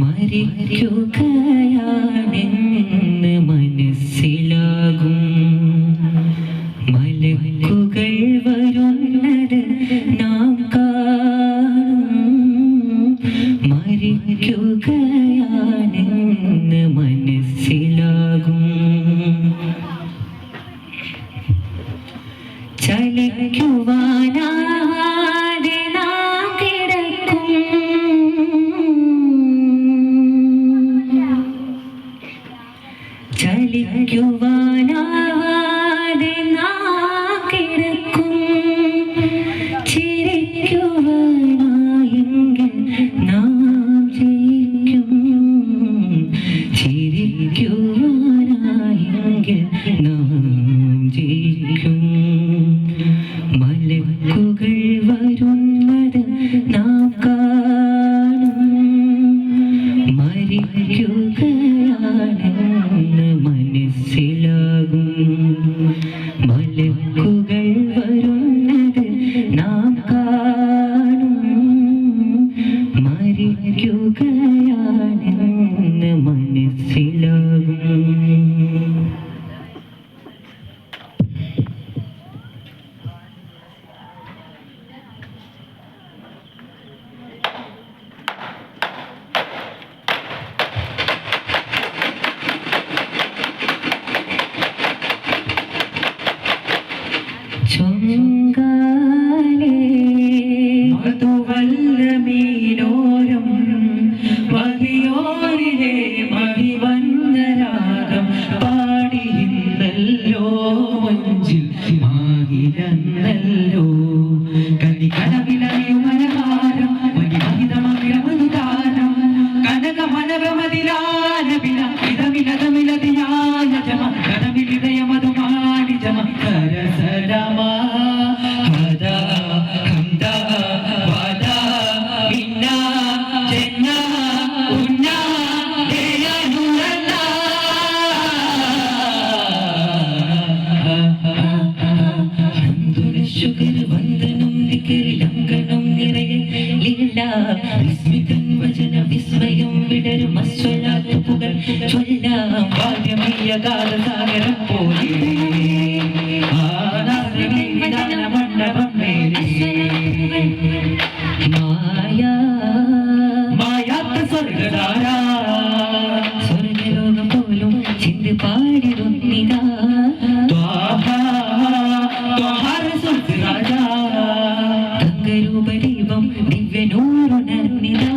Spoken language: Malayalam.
മരിക്കുകയാണെന്ന് മനസ്സിലാകും. മലക്കുകൾ വരുന്നത് നാം കാണും. മരിക്കുകയാണെന്ന് മനസ്സിലാകും. ചലിക്കുവാനാതെ ചലിക്കുവാനാവാതെ നാം കിടക്കും ചിരിക്കുവാനായെങ്കിൽ നാം ജയിക്കും ചിരിക്കുവാനായെങ്കിൽ നാം ജയിക്കും മലക്കുകൾ വരുന്നത് മധുവല്ലമീനോരം മതിയോരിലെ മതിവന്ദരാഗം പാടിയിന്നല്ലോ മഞ്ചിൽ മാഹിരന്നല്ലോ വിസ്മിതൻ വചന വിസ്മയം വിടരും. അസ്വലാത്ത് പുകൾ ചൊല്ലാം ഭാഗ്യമീയ കാലസാഗരം പോലെ. Mm-hmm.